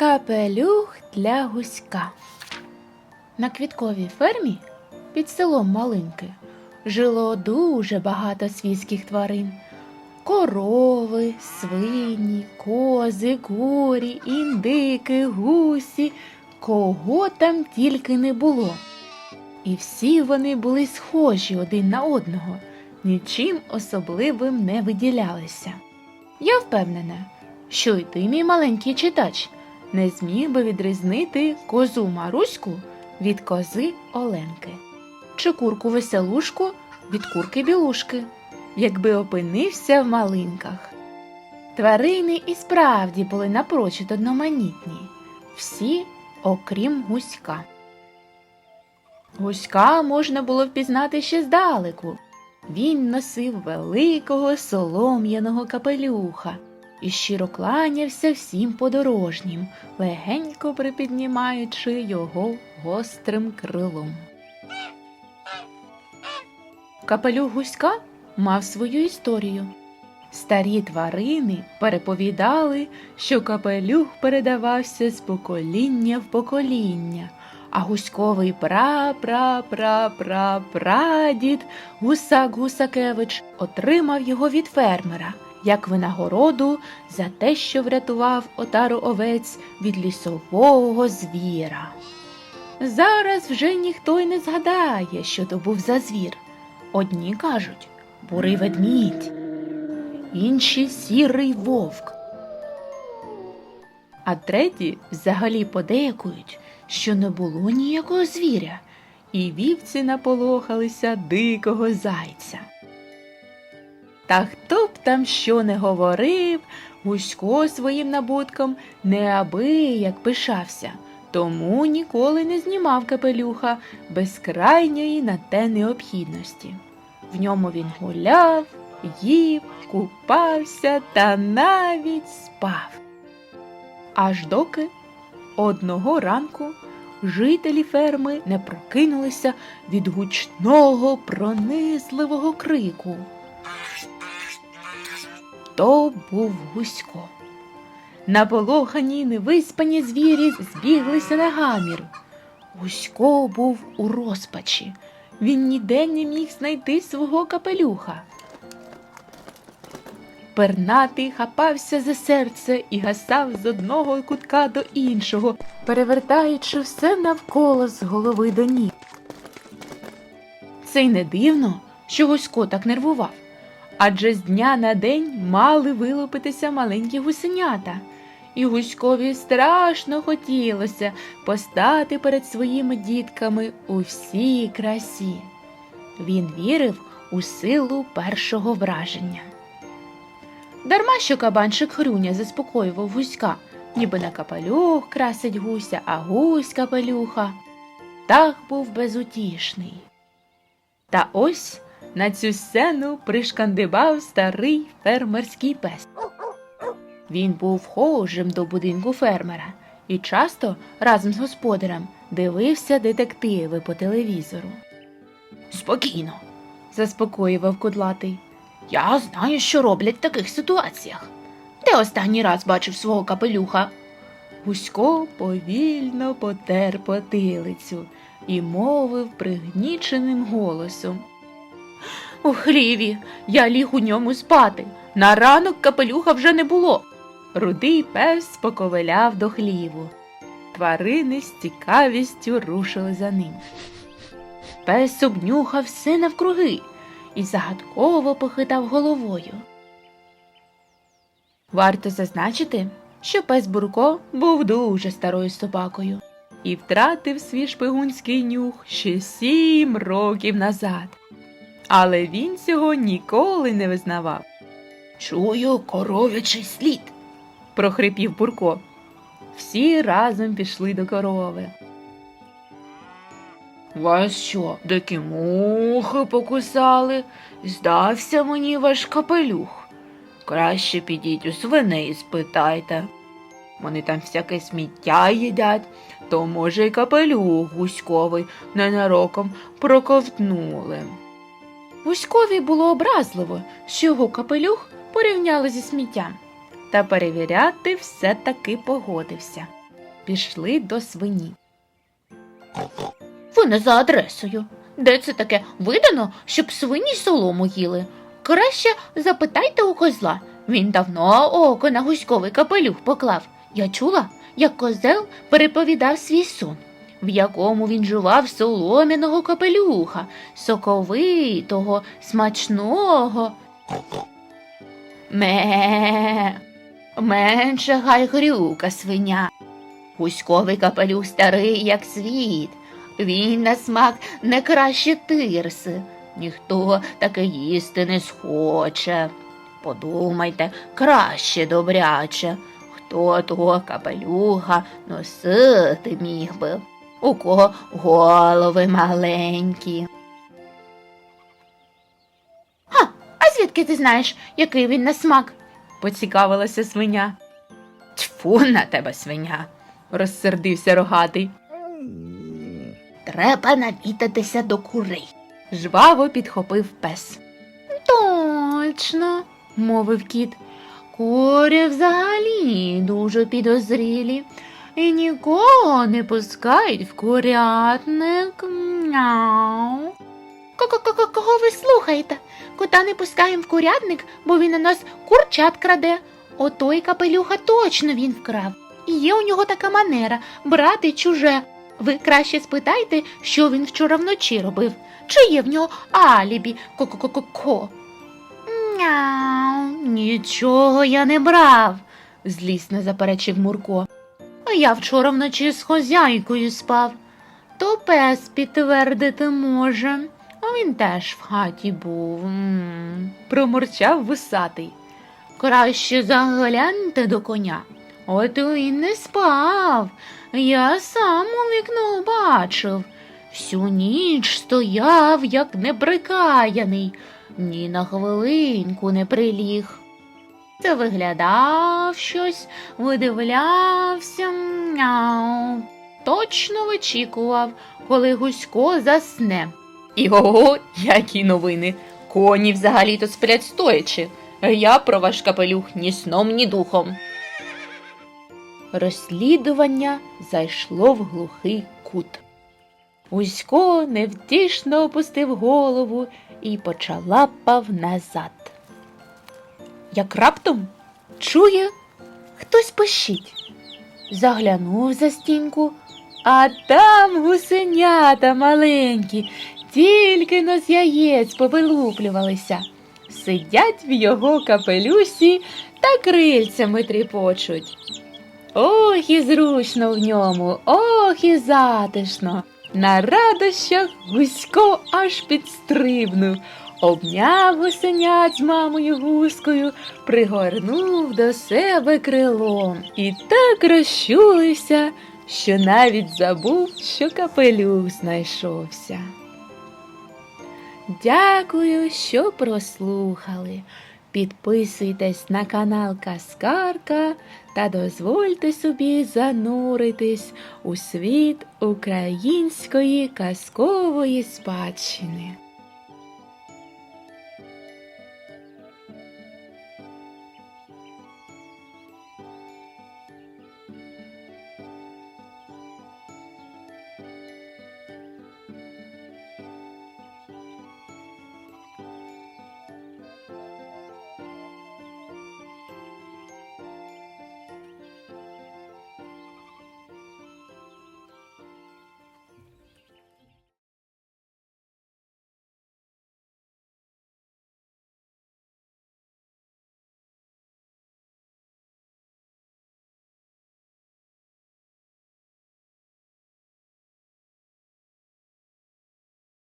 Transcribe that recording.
Капелюх для гуська. На квітковій фермі під селом Малинки жило дуже багато свійських тварин. Корови, свині, кози, курі, індики, гусі, кого там тільки не було. І всі вони були схожі один на одного, нічим особливим не виділялися. Я впевнена, що й ти, мій маленький читач, не зміг би відрізнити козу Маруську від кози Оленки, чи курку веселушку від курки білушки, якби опинився в малинках. Тварини і справді були напрочуд одноманітні, всі, окрім гуська. Гуська можна було впізнати ще здалеку. Він носив великого солом'яного капелюха і щиро кланявся всім подорожнім, легенько припіднімаючи його гострим крилом. Капелюх гуська мав свою історію. Старі тварини переповідали, що капелюх передавався з покоління в покоління, а гуськовий пра-пра-пра-пра-прадід Гусак Гусакевич отримав його від фермера як винагороду за те, що врятував отару овець від лісового звіра. Зараз вже ніхто й не згадає, що то був за звір. Одні кажуть бурий ведмідь, інші сірий вовк. А треті взагалі подейкують, що не було ніякого звіря, і вівці наполохалися дикого зайця. Та хто там що не говорив, Гусько своїм набутком неабияк пишався, тому ніколи не знімав капелюха без крайньої на те необхідності. В ньому він гуляв, їв, купався та навіть спав. Аж доки одного ранку жителі ферми не прокинулися від гучного пронизливого крику. То був Гусько. Наполохані невиспані звірі збіглися на гамір. Гусько був у розпачі. Він ніде не міг знайти свого капелюха. Пернатий хапався за серце і гасав з одного кутка до іншого, перевертаючи все навколо з голови до ніг. Це й не дивно, що Гусько так нервував адже з дня на день мали вилупитися маленькі гусенята, і гуськові страшно хотілося постати перед своїми дітками у всій красі. Він вірив у силу першого враження. Дарма що кабанчик Хрюня заспокоював гуська, ніби на капелюх красить гуся, а гусь капелюха. Так був безутішний. Та ось на цю сцену пришкандибав старий фермерський пес. Він був хожим до будинку фермера і часто разом з господарем дивився детективи по телевізору. Спокійно, заспокоював кудлатий. Я знаю, що роблять в таких ситуаціях. Ти останній раз бачив свого капелюха. Гусько повільно потер потилицю і мовив пригніченим голосом. У хліві я ліг у ньому спати. На ранок капелюха вже не було. Рудий пес поковиляв до хліву. Тварини з цікавістю рушили за ним. Пес обнюхав все навкруги і загадково похитав головою. Варто зазначити, що пес Бурко був дуже старою собакою і втратив свій шпигунський нюх ще сім років назад але він цього ніколи не визнавав. Чую коров'ячий слід, прохрипів Бурко. Всі разом пішли до корови. Вас що, дикі мухи покусали? Здався мені ваш капелюх. Краще підіть у свиней і спитайте. Вони там всяке сміття їдять, то, може, й капелюх гуськовий ненароком проковтнули. Гуськові було образливо, що його капелюх порівняли зі сміттям, та перевіряти все таки погодився. пішли до свині. Ви не за адресою. Де це таке видано, щоб свині солому їли? Краще запитайте у козла. Він давно око на гуськовий капелюх поклав. Я чула, як козел переповідав свій сон, в якому він жував солом'яного капелюха, соковитого, смачного. Ме. Менше гай грюка свиня. Гуськовий капелюх старий, як світ. Він на смак не краще тирси. Ніхто таке їсти не схоче. Подумайте, краще добряче, хто того капелюха носити міг би, у кого голови маленькі. Ха, а звідки ти знаєш, який він на смак? Поцікавилася свиня. Тьфу на тебе, свиня. Розсердився рогатий. Треба навідатися до курей. Жваво підхопив пес. Точно, мовив кіт. Курі взагалі дуже підозрілі і нікого не пускають в курятник. Мяу. Кого ви слухаєте? Кота не пускаємо в курятник, бо він у нас курчат краде. Отой капелюха точно він вкрав. І є у нього така манера брати чуже. Ви краще спитайте, що він вчора вночі робив. Чи є в нього алібі? Ко-ко-ко-ко. Мяу, нічого я не брав, злісно заперечив Мурко. А я вчора вночі з хозяйкою спав. То пес підтвердити може, а він теж в хаті був. М. Промурчав вусатий. Краще загляньте до коня. От він не спав. Я сам у вікно бачив. Всю ніч стояв, як неприкаяний, ні на хвилинку не приліг. Та виглядав щось, видивлявся, мяу. Точно вичікував, коли гусько засне. І ого, які новини. Коні взагалі-то сплять стоячи. Я про ваш капелюх ні сном, ні духом. Розслідування зайшло в глухий кут. Усько невтішно опустив голову і почалапав назад. Як раптом чує, хтось пищить. Заглянув за стінку, а там гусенята маленькі, тільки но з яєць повилуплювалися. Сидять в його капелюсі та крильцями тріпочуть. Ох, і зручно в ньому, ох, і затишно. На радощах гусько аж підстрибнув, обняв гусенят з мамою гускою, пригорнув до себе крилом і так розчулився, що навіть забув, що капелюх знайшовся. Дякую, що прослухали. Підписуйтесь на канал Каскарка та дозвольте собі зануритись у світ української казкової спадщини.